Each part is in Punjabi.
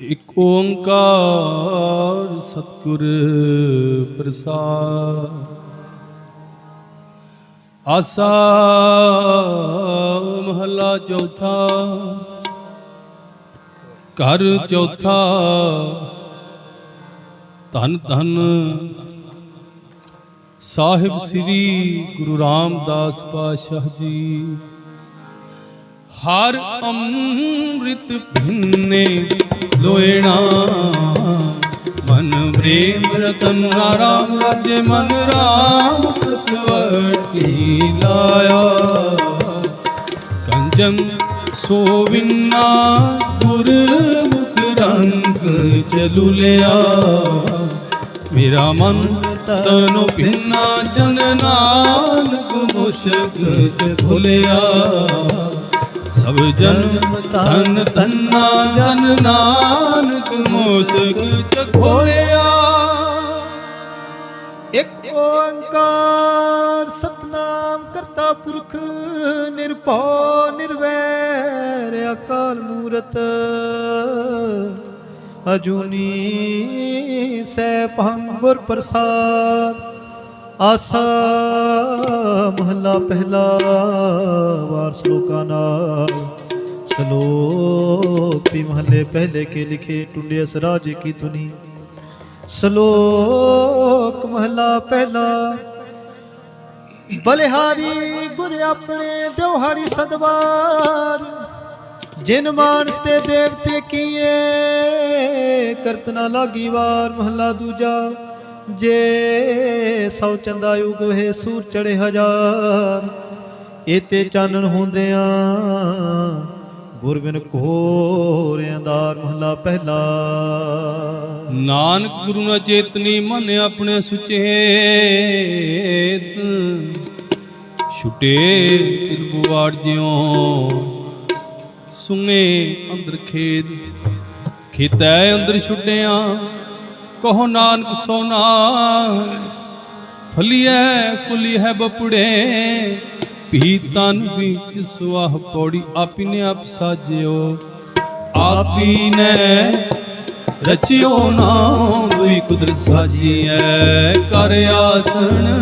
ਇਕ ਓੰਕਾਰ ਸਤਿਗੁਰ ਪ੍ਰਸਾਦ। ਆਸਾ ਮਹਲਾ ਚੌਥਾ। ਘਰ ਚੌਥਾ। ਧੰਨ ਧੰਨ ਸਾਹਿਬ ਸ੍ਰੀ ਗੁਰੂ ਰਾਮਦਾਸ ਪਾਤਸ਼ਾਹ ਜੀ। ਹਰ ਅੰਮ੍ਰਿਤ ਭਿੰਨੇ ਲੋਇਣਾ ਮਨ ਪ੍ਰੇਮ ਰਤਨ ਰਾਮ ਰਾਜੇ ਮਨ ਰਾਮ ਕਸਵਟੀ ਲਾਇਆ। ਕੰਚਨ ਸੋਵਿਨਾ ਗੁਰ ਮੁਖ ਰੰਗ ਚਲੂ ਲਿਆ। ਮੇਰਾ ਮਨ ਤਨੋ ਪਿੰਨਾ ਜਨ ਨਾਨਕ ਮੁਸ਼ਕ ਚ ਖੁਲਿਆ। ਸਭ ਜਨਮ ਤਨ ਤੰਨਾ ਜਨ ਨਾਨਕ ਮੁਸ਼ਕ ਚ ਇੱਕ ਓੰਕਾਰ ਸਤਨਾਮ ਕਰਤਾ ਪੁਰਖ ਨਿਰਭਉ ਨਿਰਵੈਰ ਅਕਾਲ ਮੂਰਤ। ਅਜੂਨੀ ਸੈ ਭੰਗੁਰ ਪ੍ਰਸਾਦ। ਆਸਾ ਮਹਲਾ ਪਹਿਲਾ ਵਾਰ ਸ਼ਲੋਕਾਂ ਨਾਲ। ਸ਼ਲੋਕ ਵੀ ਮਹੱਲੇ ਪਹਿਲੇ ਕੇ ਲਿਖੇ ਟੁੰਡੇ ਸਰਾਜ ਕੀ ਤੁਨੀ ਸ਼ਲੋਕ ਮਹਲਾ ਪਹਿਲਾ, ਬਲਿਹਾਰੀ ਗੁਰ ਆਪਣੇ ਦਿਵਹਾਰੀ ਸਦਵਾਰ। ਜਿਨ ਮਾਨਸ ਤੇ ਦੇਵਤੇ ਕੀਏ, ਕਰਤਨਾ ਲਾਗੀ ਵਾਰ ਮਹਲਾ ਦੂਜਾ। ਜੇ ਸੌ ਚੰਦਾ ਯੁਗ ਹੈ ਸੂਰ ਚੜੇ ਹਜ਼ਾਰ ਏਤੇ ਚਾਨਣ ਹੁੰਦਿਆਂ ਗੁਰ ਬਿਨ ਘੋਰ ਮਹਲਾ ਪਹਿਲਾ। ਨਾਨਕ ਗੁਰੂ ਨਾ ਚੇਤਨੀ ਮਨ ਆਪਣੇ ਸੁਚੇਤ। ਛੁਟੇ ਤਿਲਬੁਆੜ ਜਿਉ ਸੁਨੇ ਅੰਦਰ ਖੇਤ। ਖੇਤੈ ਅੰਦਰ ਛੁੱਟਿਆ ਕਹੋ ਨਾਨਕ ਸੋਨਾ, ਫਲੀਐ ਫੁਲੀ ਹੈ ਬਪੜੇ ਭੀ ਤਨ ਵਿੱਚ ਸੁਆਹ ਪੌੜੀ ਆਪਿਨੇ ਆਪ ਸਾਜਿਓ। ਆਪੀ ਨੇ ਰਚਿਓ ਨਾਮ ਕੋਈ ਕੁਦਰਤ ਸਾਜੀਐ। ਕਰ ਆਸਣ,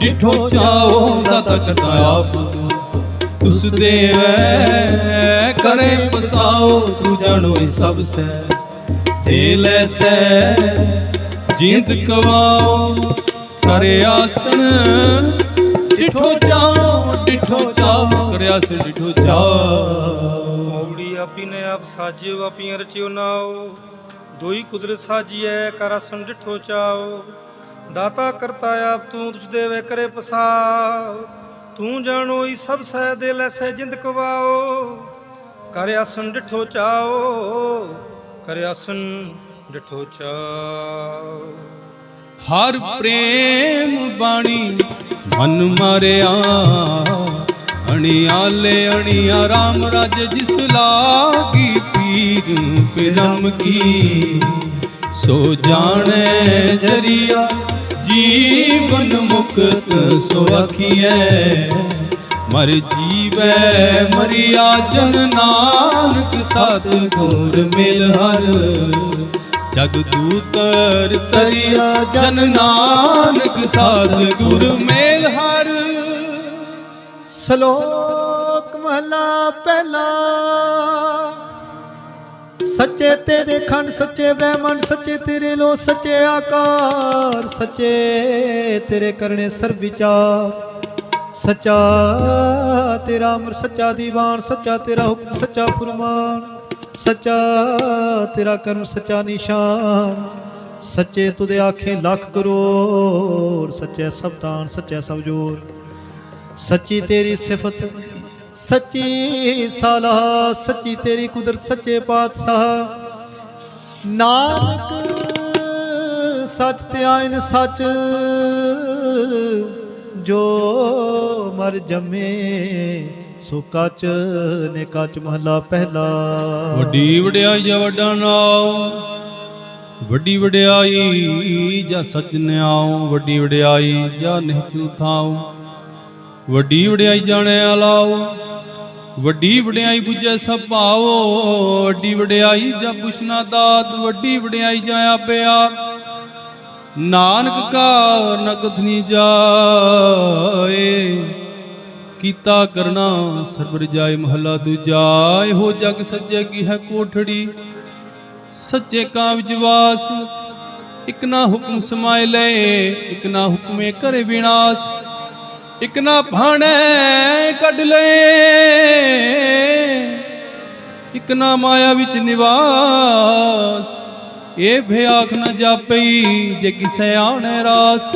ਡਿਠੋ ਚਾਓ ਦਾਤਾ ਕਤਾ ਆਪ ਤੁਸ ਦੇਵੈ। ਕਰੇ ਪਸਾਓ, ਤੂੰ ਜਾਣੋ ਇਹ ਸਭ ਸੈ ਦੇ ਲੈ ਜਿੰਦ ਕਵਾਓ, ਕਰ ਆਸਣ। ਡਿਠੋ ਚਾਓ ਡਿਠੋ ਚਾਓ, ਕਰ ਆਸਣ, ਡਿਠੋ ਚਾਓ। ਮੌੜੀ ਆਪੀ ਨੇ ਆਪ ਸਾਜਿਓ ਆਪੀਆਂ ਰਚਿਓ ਨਾਓ। ਦੋਈ ਕੁਦਰਤ ਸਾਜੀਐ ਕਰ ਆਸਣ, ਡਿਠੋ ਚਾਓ। ਦਾਤਾ ਕਰਤਾ ਆਪ, ਤੂੰ ਤੁਸ ਦੇਵੇ ਕਰੇ ਪਸਾ ਤੂੰ ਜਾਣੋ ਈ ਸਭ ਸਹਿ ਦੇ ਲੈਸੈ ਜਿੰਦ ਕਵਾਓ। ਕਰ ਆਸਣ, ਡਿਠੋ ਚਾਓ। ਕਰ ਆਸਣ ਡਿਠੋ ਚਾਓ ਹਰ ਪ੍ਰੇਮ ਬਾਣੀ ਮਨ ਮਾਰਿਆ, ਅਣਿਆਲੇ ਅਣਿਆ ਰਾਮ ਰਾਜ ਜਿਸ ਲਾਗੀ ਪੀਰ ਪਿਰਮ ਕੀ। ਸੋ ਜਾਣੈ ਜਰੀਆ ਜੀਵਨ ਮੁਕਤ, ਸੋ ਆਖੀਐ ਮਰ ਜੀਵੈ ਮਰਿਆ ਜਨ ਨਾਨਕ ਸਤ ਗੁਰ ਮਿਲ ਹਰ। ਜਗ ਦੂਤਰ ਤਰਿਆ ਜਨ ਨਾਨਕ ਸਾਧ ਗੁਰ ਮੇਲ ਹਰ। ਸ਼ਲੋਕ ਮਹਲਾ ਪਹਿਲਾ। ਸੱਚੇ ਤੇਰੇ ਖੰਡ, ਸੱਚੇ ਬ੍ਰਹਮਣ ਸੱਚੇ ਤੇਰੇ ਲੋ ਸੱਚੇ ਆਕਾਰ, ਸੱਚੇ ਤੇਰੇ ਕਰਨੇ ਸਰ ਵਿਚਾਰ। ਸੱਚਾ ਤੇਰਾ ਅਮਰ, ਸੱਚਾ ਦੀਵਾਨ, ਸੱਚਾ ਤੇਰਾ ਹੁਕਮ, ਸੱਚਾ ਫਰਮਾਨ, ਸੱਚਾ ਤੇਰਾ ਕਰਮ, ਸੱਚਾ ਨਿਸ਼ਾਨ, ਸੱਚੇ ਤੁਦੇ ਆਖੇ ਲੱਖ ਕਰੋੜ, ਸੱਚੇ ਸਭ ਦਾਨ ਸੱਚੇ ਸਭ ਜੋਰ। ਸੱਚੀ ਤੇਰੀ ਸਿਫਤ, ਸੱਚੀ ਸਾਲਾ, ਸੱਚੀ ਤੇਰੀ ਕੁਦਰਤ, ਸੱਚੇ ਪਾਤਸ਼ਾਹ। ਨਾਨਕ, ਸੱਚ ਤੇ ਆਇਨ ਸੱਚ। ਜੋ ਮਰ ਜੰਮੇ, ਸੋ ਕੱਚ ਨੇ ਕੱਚ ਮਹਲਾ ਪਹਿਲਾ। ਵੱਡੀ ਵਡਿਆਈ ਜਾਂ ਵੱਡਾ ਨਾਮ ਵੱਡੀ ਵਡਿਆਈ ਜਾਂ ਸਚ ਨਿਆਉ, ਵੱਡੀ ਵਡਿਆਈ ਜਾਂ ਨਿਹਚਲ ਥਾਉ। ਵੱਡੀ ਵਡਿਆਈ ਜਾਣਿਆ ਲਾਉ, ਵੱਡੀ ਵਡਿਆਈ 부ਜੈ ਸਭ ਭਾਵੋ ਵੱਡੀ ਵਡਿਆਈ ਜਬ ਪੁਛਨਾ ਦਾਤ, ਵੱਡੀ ਵਡਿਆਈ ਜਾ ਆਪਿਆ। ਨਾਨਕ ਕਾ ਨਕਥ ਨੀ ਜਾਏ, ਕੀਤਾ ਕਰਨਾ ਸਰਬਰ ਜਾਏ ਮਹੱਲਾ ਦੂਜਾ। ਇਹੋ ਜਗ ਸੱਜੇ ਕੀ ਹੈ ਕੋਠੜੀ, ਸੱਚੇ ਕਾ ਵਿਜਵਾਸ ਇਕ ਨਾ ਹੁਕਮ ਸਮਾਇ ਲੈ, ਇਕ ਨਾ ਹੁਕਮੇ ਕਰੇ ਵਿਨਾਸ਼। ਇਕ ਨਾ ਭਾਣੇ ਕੱਢ ਲੈ, ਇਕ ਨਾ ਮਾਇਆ ਵਿੱਚ ਨਿਵਾਸ। ਇਹ ਭਿਆਖ ਨ ਜਾਪਈ, ਜੇ ਕਿਸੈ ਆਣੇ ਰਾਸ,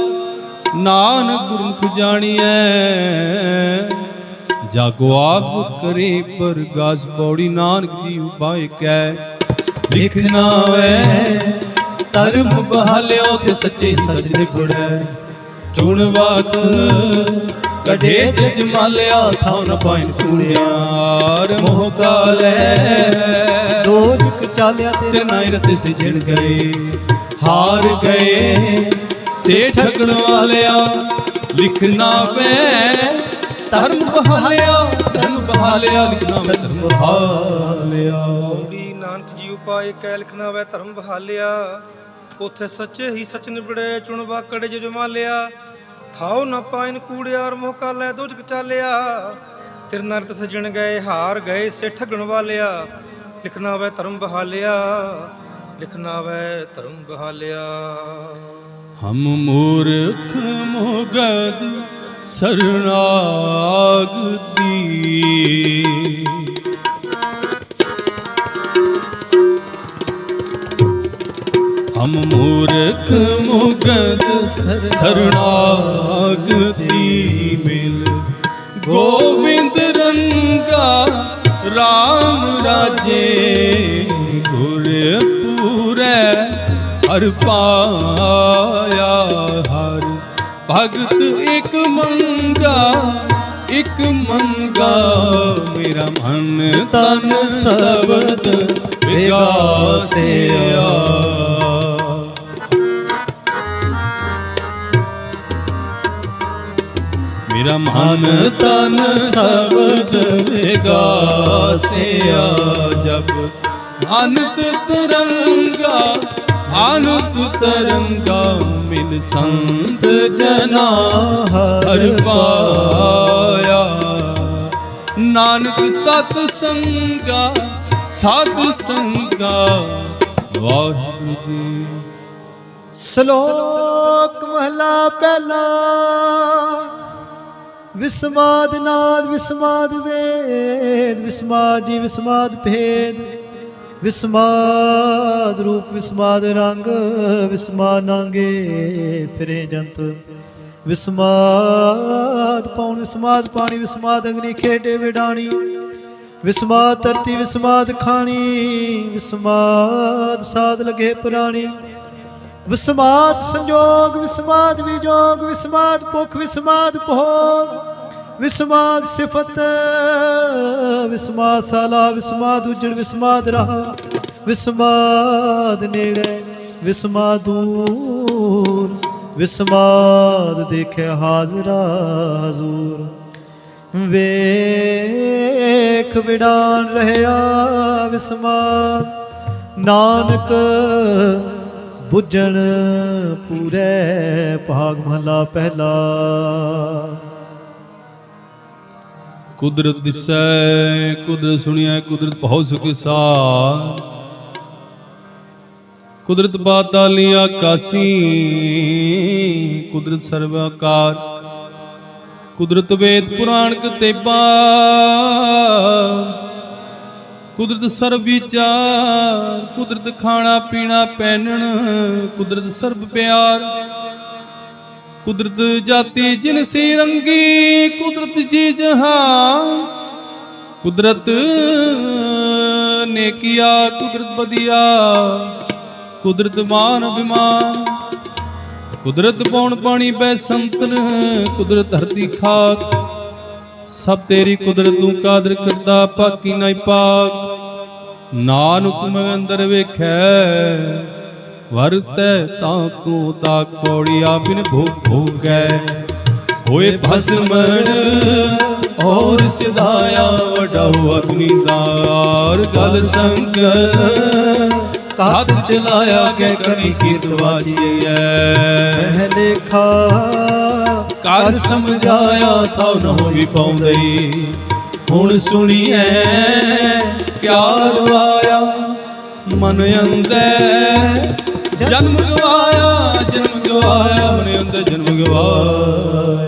ਨਾਨਕ ਗੁਰਮੁਖ ਜਾਣੀਐ। ਜਾਗੋ ਆਪ ਕਰੇ ਪਰਗਾਸ, ਪੌੜੀ ਨਾਨਕ ਜੀ ਉਪਾਇ ਕੈ। ਲਿਖਣਾ ਵੈ, ਧਰਮ ਬਹਾਲਿਓ ਤੇ ਸੱਚੇ ਸਜਦੇ ਪੁੜੈ ਚੁਣ ਵਾਕ ਕਢੇ ਜਜ ਮਾਲਿਆ ਥਾਉ ਨ ਪਾਇਨ ਕੂੜਿਆ ਯਾਰ ਮੋਹ ਕਾਲੈ। ਰੋਜ ਚਾਲਿਆ ਤੇਰੇ ਨਾਇ ਰਤੇ ਸਿਜਣ ਗਏ। ਹਾਰ ਗਏ। ਸੇ ਠਗਣ ਵਾਲਿਆ ਲਿਖਣਾ ਪੈ। ਧਰਮ ਬਹਾਲਿਆ ਧਰਮ ਬਹਾਲਿਆ ਲਿਖਣਾ ਮੈਂ ਧਰਮ ਬਹਾਲਿਆ। ਪੌੜੀ ਨਾਨਕ ਜੀ ਉਪਾਏ ਕੈ ਲਿਖਣਾ ਵੈ ਧਰਮ ਬਹਾਲਿਆ। ਉਥੇ ਸੱਚੇ ਹੀ ਸਚ ਨਿਬੜੇ ਚੁਣ ਵਾਕੜੇ ਜਿ ਜਮਾਲਿਆ ਥਾਉ ਨ ਪਾਇਨ ਕੂੜਿਆਰ ਮੋਹ ਕਾਲੈ ਦੋਜਕ ਚਾਲਿਆ ਤਿਰ ਨਰਤ ਸਜਣ ਗਏ, ਹਾਰ ਗਏ ਸੇ ਠਗਣ ਵਾਲਿਆ। ਲਿਖਣਾ ਵੈ ਧਰਮ ਬਹਾਲਿਆ ਲਿਖਣਾ ਵੈ ਧਰਮ ਬਹਾਲਿਆ। ਹਮ ਮੂਰਖ ਮੁਗਦ ਸਰਨਾਗਤੀ ਹਮ ਮੂਰਖ ਮੁਗਦ ਸਰਨਾਗਤੀ ਮਿਲ? ਗੋਬਿੰਦ ਰੰਗਾ RAM ਰਾਜੇ ਗੁਰ ਪੂਰੈ ਹਰ ਪਾਇਆ ਹਰ। ਭਗਤ ਇੱਕ ਮੰਗਾ ਇੱਕ ਮੰਗਾ, ਮੇਰਾ ਮਨ ਤਨ ਸਬਦ ਵਿਗਾਸਿਆ। ਮੇਰਾ ਮਨ ਤਨ ਸਬਦ ਵਿਗਾਸਿਆ ਜਬ ਅਨੰਤ ਤਰੰਗਾ ਅਨੰਤ ਤਰੰਗਾ ਮਿਲ ਸੰਤ ਜਨਾ ਹਰ ਪਾਇਆ। ਨਾਨਕ ਸਤ ਸੰਗਾ ਸਤ ਸੰਗਾ, ਵਾਹਿਗੁਰੂ ਜੀ। ਸ਼ਲੋਕ ਮਹਲਾ ਪਹਿਲਾ। ਵਿਸਮਾਦ ਨਾਦ, ਵਿਸਮਾਦ ਵੇਦ, ਵਿਸਮਾਦ ਜੀ, ਵਿਸਮਾਦ ਭੇਦ, ਵਿਸਮਾਦ ਰੂਪ, ਵਿਸਮਾਦ ਰੰਗ, ਵਿਸਮਾਦ ਨਾਂਗੇ ਫਿਰੇ ਜੰਤ। ਵਿਸਮਾਦ ਪੌਣ ਵਿਸਮਾਦ ਪਾਣੀ, ਵਿਸਮਾਦ ਅਗਨੀ ਖੇਡੇ ਵਿਡਾਣੀ। ਵਿਸਮਾਦ ਧਰਤੀ, ਵਿਸਮਾਦ ਖਾਣੀ, ਵਿਸਮਾਦ ਸਾਧ ਲਗੇ ਪੁਰਾਣੀ। ਵਿਸਮਾਦ ਸੰਜੋਗ, ਵਿਸਮਾਦ ਵਿਜੋਗ, ਵਿਸਮਾਦ ਭੁਖ, ਵਿਸਮਾਦ ਭੋਗ, ਵਿਸਮਾਦ ਸਿਫਤ, ਵਿਸਮਾਦ ਸਾਲਾ, ਵਿਸਮਾਦ ਉਜੜ, ਵਿਸਮਾਦ ਰਹਾ, ਵਿਸਮਾਦ ਨੇੜੇ, ਵਿਸਮਾਦ ਦੂਰ, ਵਿਸਮਾਦ ਦੇਖਿਆ ਹਾਜ਼ਰਾ ਹਜ਼ੂਰ। ਵੇਖ ਵਿਡਾਨ ਰਹਿਆ ਵਿਸਮਾਦ, ਨਾਨਕ ਬੁੱਝਣ ਪੂਰੇ ਭਾਗ ਮਹਲਾ ਪਹਿਲਾ। ਕੁਦਰਤ ਦਿਸੈ, ਕੁਦਰਤ ਸੁਣਿਆ ਕੁਦਰਤ ਬਹੁਤ ਸੁਖਿਸਾ ਕੁਦਰਤ ਬਾਤਾਲੀ ਆਕਾਸੀ, ਕੁਦਰਤ ਸਰਵਕਾਰ ਕੁਦਰਤ ਵੇਦ ਪੁਰਾਣ ਕਤੇਬਾ ਕੁਦਰਤ ਸਰਬ ਵਿਚਾਰ, ਕੁਦਰਤ ਖਾਣਾ ਪੀਣਾ ਪਹਿਨਣ, ਕੁਦਰਤ ਸਰਬ ਪਿਆਰ। ਕੁਦਰਤ ਜਾਤੀ ਜਿਨਸੀ ਰੰਗੀ, ਕੁਦਰਤ ਜੀ ਜਹਾਂ ਕੁਦਰਤ ਨੇਕੀਆ ਕੁਦਰਤ ਬਦੀਆ ਕੁਦਰਤ ਮਾਨ ਅਭਿਮਾਨ। ਕੁਦਰਤ ਪੌਣ ਪਾਣੀ ਬੈ ਸੰਤਨ, ਕੁਦਰਤ ਧਰਤੀ ਖਾਕ। ਸਭ ਤੇਰੀ ਕੁਦਰਤ ਤੂੰ ਕਾਦਰ ਕਰਦਾ ਪਾਕੀ ਨਹੀਂ ਪਾਕ ਨਾਨਕ ਮੈਂ ਅੰਦਰ ਵੇਖੈ, ਵਰਤੈ ਤਾਂ ਕੋ ਤਾਕ ਪੌੜੀ ਬਿਨ ਭੋਗ ਭੋਗੈ। ਹੋਏ ਭਸਮਣ ਔਰ ਸਿਧਾਇਆ ਵਡਾਉ ਅਗਨੀ ਦਾਰ। ਗਲ ਸੰਗਤ ਕਤ ਚਲਾਇਆ, ਕੇ ਕਰੀ ਕੀਤ ਵਾਚੀਐ। ਮਹਿ ਲੇਖਾ ਕਦ ਸਮਝਾਇਆ ਥਾ ਨਹੁ ਵੀ ਪਾਉਂਦੇ। ਹੁਣ ਸੁਣੀਐ, ਪਿਆਰ ਆਇਆ ਮਨ ਅੰਦਰ ਜਨਮ ਗਵਾਇਆ ਜਨਮ ਗਵਾਇਆ, ਮਨ ਅੰਦਰ ਜਨਮ ਗਵਾਇਆ।